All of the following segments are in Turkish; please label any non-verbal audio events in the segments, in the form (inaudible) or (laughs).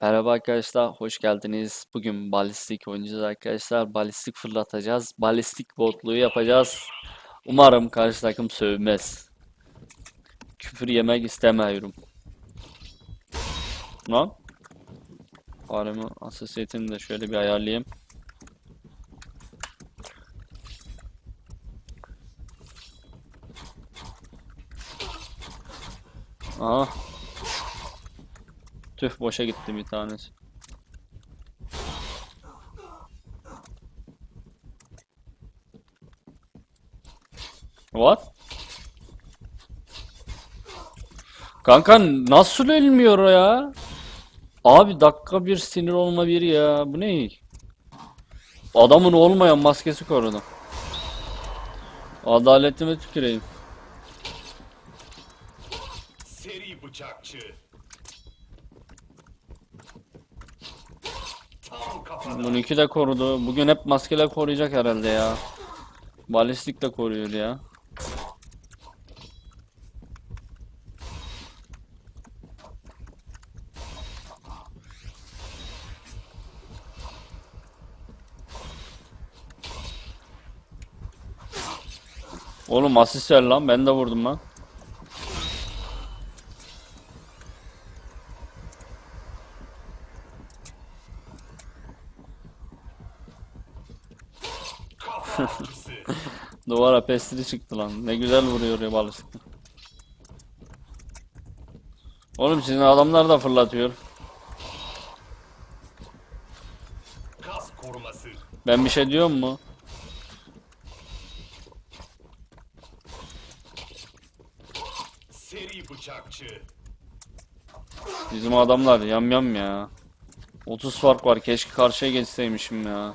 Merhaba arkadaşlar, hoş geldiniz. Bugün balistik oynayacağız arkadaşlar. Balistik fırlatacağız. Balistik botluğu yapacağız. Umarım karşı takım sövmez. Küfür yemek istemiyorum. Lan. Faremi hassasiyetini de şöyle bir ayarlayayım. Aha. Tüh boşa gitti bir tanesi. What? Kanka nasıl ölmüyor ya? Abi dakika bir sinir olma bir ya. Bu ne? Adamın olmayan maskesi korudu. Adaletime tüküreyim. Seri bıçakçı. Tam kafadan. Bununki de korudu. Bugün hep maskeyle koruyacak herhalde ya. Balistik de koruyor ya. Oğlum asist ver lan. Ben de vurdum lan. (laughs) Duvara pestili çıktı lan. Ne güzel vuruyor ya balistik. Oğlum sizin adamlar da fırlatıyor. Ben bir şey diyorum mu? Seri bıçakçı. Bizim adamlar yam yam ya. 30 fark var. Keşke karşıya geçseymişim ya.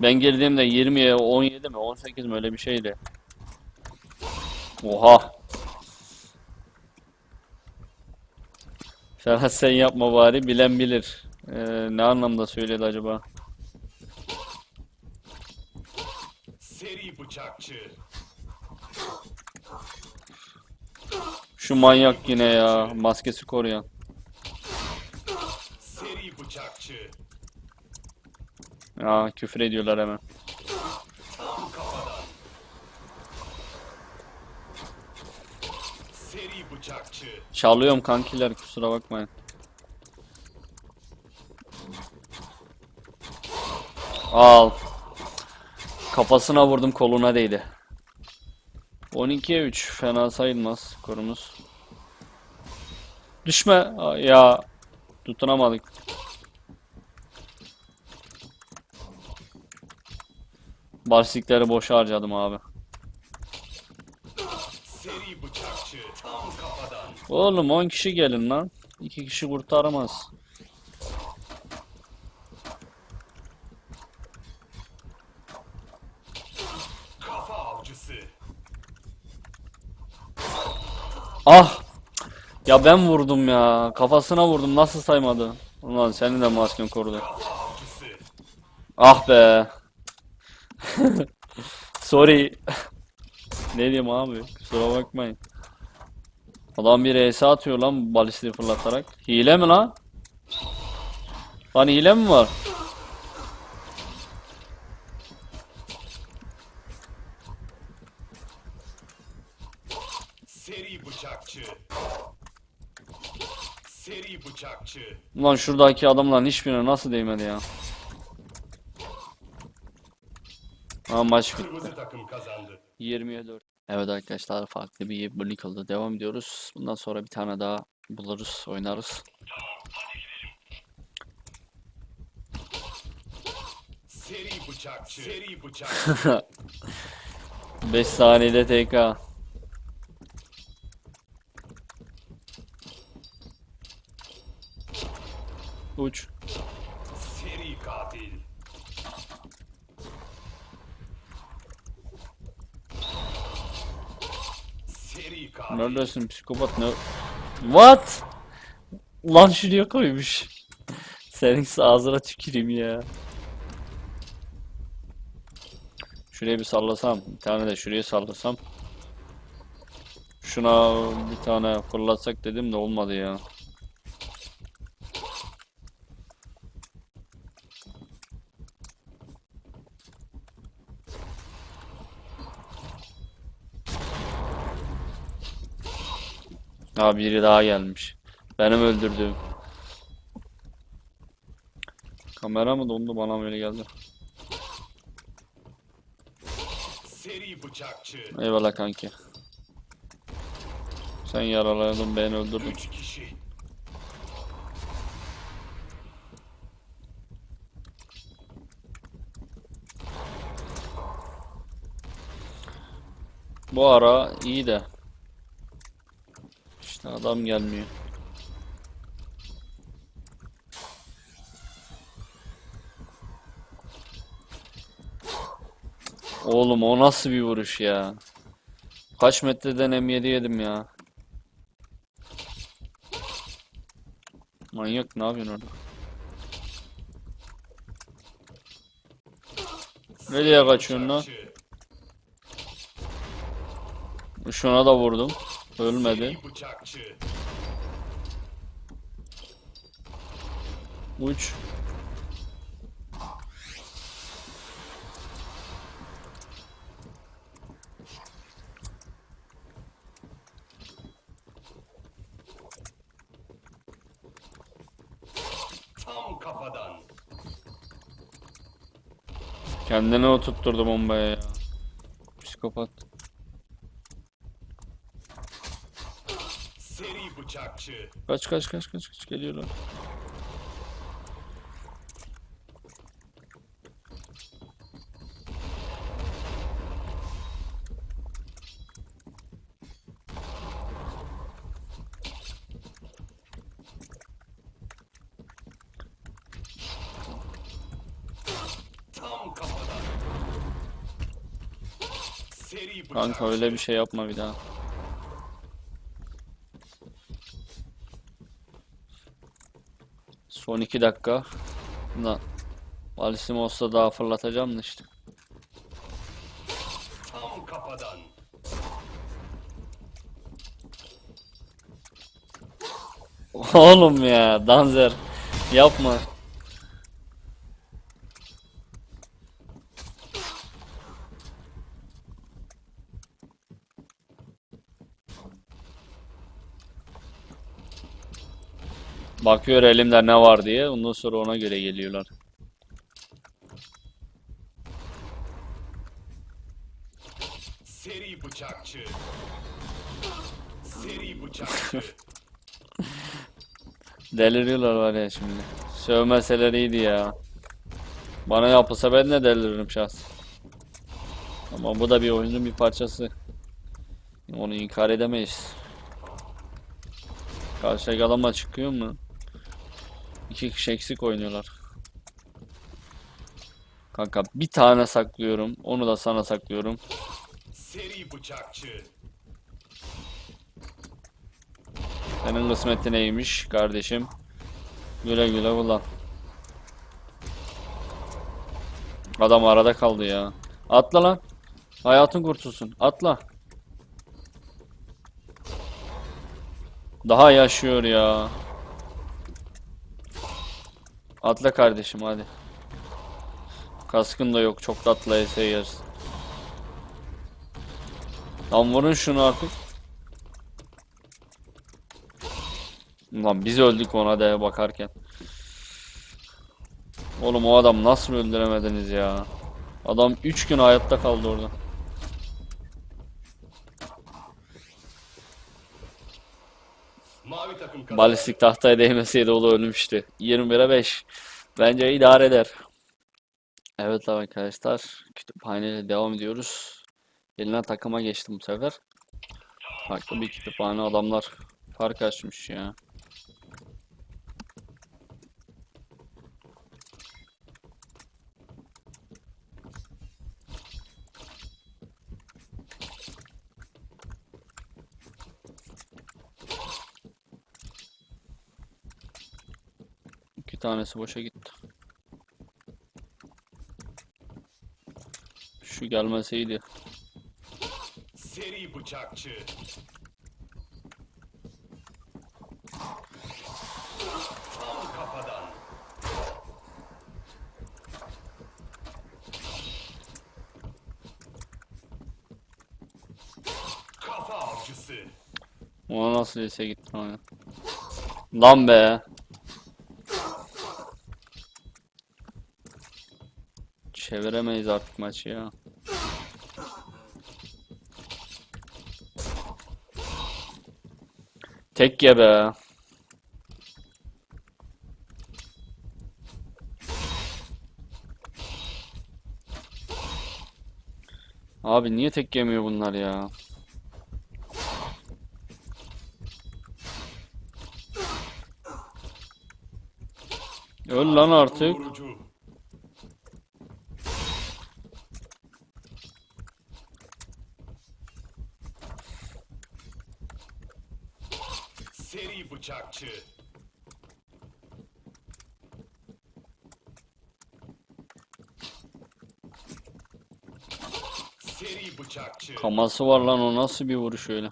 Ben girdiğimde 20'ye 17 mi 18 mi öyle bir şeydi. Oha. Ferhat sen yapma bari bilen bilir. Ee, ne anlamda söyledi acaba? Seri bıçakçı. Şu manyak yine ya. Maskesi koruyan. Seri bıçakçı. Ya küfür ediyorlar hemen. Çalıyorum kankiler kusura bakmayın. Al. Kafasına vurdum koluna değdi. 12'ye 3 fena sayılmaz korumuz. Düşme Aa, ya tutunamadık. Barstikleri boşa harcadım abi. Seri bıçakçı. Tam. Oğlum 10 kişi gelin lan. 2 kişi kurtaramaz. Kafa avcısı. Ah! Ya ben vurdum ya. Kafasına vurdum. Nasıl saymadı? Ulan seni de masken korudu. Ah be. (laughs) Sorry. Ne diyeyim abi? Kusura bakmayın. Adam bir ES atıyor lan balistiği fırlatarak. Hile mi lan? Lan hile mi var? Seri bıçakçı. Seri bıçakçı. Ulan şuradaki adamların hiçbirine nasıl değmedi ya? Ha maç bitti. Kırmızı takım kazandı. 20'ye 4. Evet arkadaşlar farklı bir Blunicle'da devam ediyoruz. Bundan sonra bir tane daha buluruz, oynarız. Seri bıçakçı. Seri bıçakçı. 5 (laughs) saniyede TK. Uç. Seri katil. Neredesin psikopat ne? What? Lan şuraya koymuş. Senin ağzına tüküreyim ya. Şuraya bir sallasam. Bir tane de şuraya sallasam. Şuna bir tane fırlatsak dedim de olmadı ya. Ha biri daha gelmiş. Benim öldürdüğüm. Kamera mı dondu bana mı öyle geldi? Seri bıçakçı. Eyvallah kanki. Sen yaraladın beni öldürdün. Üç kişi. Bu ara iyi de. Adam gelmiyor. Oğlum o nasıl bir vuruş ya? Kaç metreden M7 yedim ya? Manyak ne yapıyorsun orada? Nereye kaçıyorsun lan? Şuna da vurdum. Ölmedi. Uç. Tam kafadan. Kendine oturtturdu bombaya ya. Psikopat. Seri bıçakçı. Kaç kaç kaç kaç kaç geliyorlar. Kanka öyle bir şey yapma bir daha. Son iki dakika. Na. Valisim olsa daha fırlatacağım da işte. Tam kafadan. (laughs) Oğlum ya Danzer yapma. Bakıyor elimde ne var diye ondan sonra ona göre geliyorlar. Seri bıçakçı. Seri bıçakçı. (laughs) Deliriyorlar var ya şimdi. Sövmeseler iyiydi ya. Bana yapılsa ben de deliririm şahsen. Ama bu da bir oyunun bir parçası. Onu inkar edemeyiz. Karşı adamla çıkıyor mu? İki kişi eksik oynuyorlar. Kanka bir tane saklıyorum. Onu da sana saklıyorum. Seri bıçakçı. Senin kısmetin neymiş kardeşim? Güle güle kullan. Adam arada kaldı ya. Atla lan. Hayatın kurtulsun. Atla. Daha yaşıyor ya. Atla kardeşim hadi. Kaskın da yok. Çok tatlı ese yersin. Lan vurun şunu artık. Lan biz öldük ona da bakarken. Oğlum o adam nasıl öldüremediniz ya? Adam 3 gün hayatta kaldı orada. Mavi takım kazandı. Balistik tahtaya değmeseydi o da ölmüştü. 21'e 5. Bence idare eder. Evet arkadaşlar. Kütüphaneyle devam ediyoruz. Eline takıma geçtim bu sefer. Farklı bir kütüphane adamlar fark açmış ya. Tanesi boşa gitti. Şu gelmeseydi. Seri bıçakçı. Tam kafadan. Kafa avcısı. O nasıl lise gitti lan ya? Lan be. Çeviremeyiz artık maçı ya. Tek ye be. Abi niye tek yemiyor bunlar ya? Öl lan artık. Seri bıçakçı. Seri bıçakçı. Kaması var lan o nasıl bir vuruş öyle?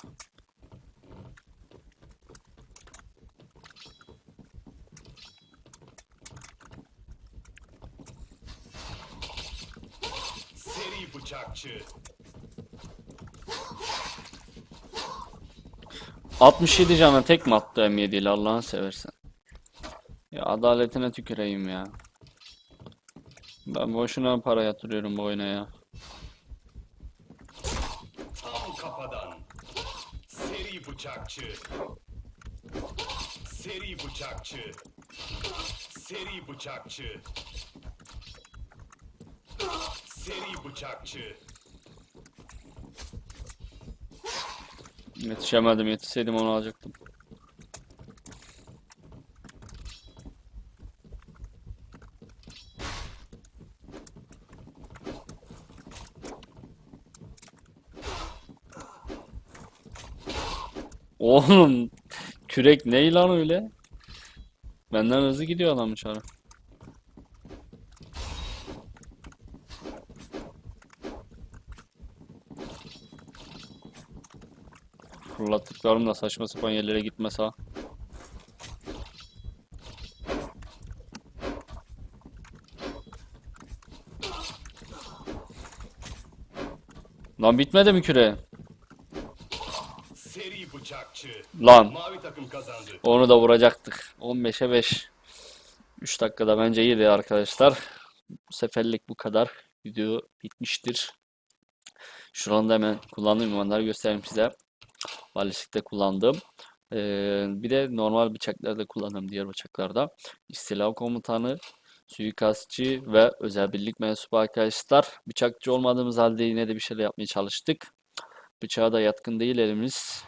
Seri bıçakçı. 67 cana tek mi attı M7 ile Allah'ını seversen. Ya adaletine tüküreyim ya. Ben boşuna para yatırıyorum bu oyuna ya. Tam kafadan. Seri bıçakçı. Seri bıçakçı. Seri bıçakçı. Seri bıçakçı. Yetişemedim yetişseydim onu alacaktım. Oğlum kürek ne lan öyle? Benden hızlı gidiyor adam dışarı. Fırlattıklarım da saçma sapan yerlere gitmese ha. Lan bitmedi mi küre? Seri bıçakçı. Lan Mavi takım kazandı. onu da vuracaktık. 15'e 5. 3 dakikada bence iyiydi arkadaşlar. Bu seferlik bu kadar. Video bitmiştir. Şuradan da hemen kullandığım ünvanları göstereyim size. Balistikte kullandım. Ee, bir de normal bıçaklarda kullandım diğer bıçaklarda. İstila komutanı, suikastçı ve özel birlik mensubu arkadaşlar. Bıçakçı olmadığımız halde yine de bir şeyler yapmaya çalıştık. Bıçağa da yatkın değil elimiz.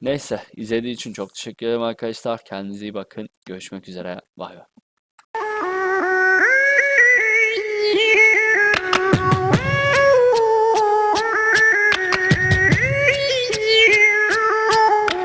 Neyse izlediği için çok teşekkür ederim arkadaşlar. Kendinize iyi bakın. Görüşmek üzere. Bay bay.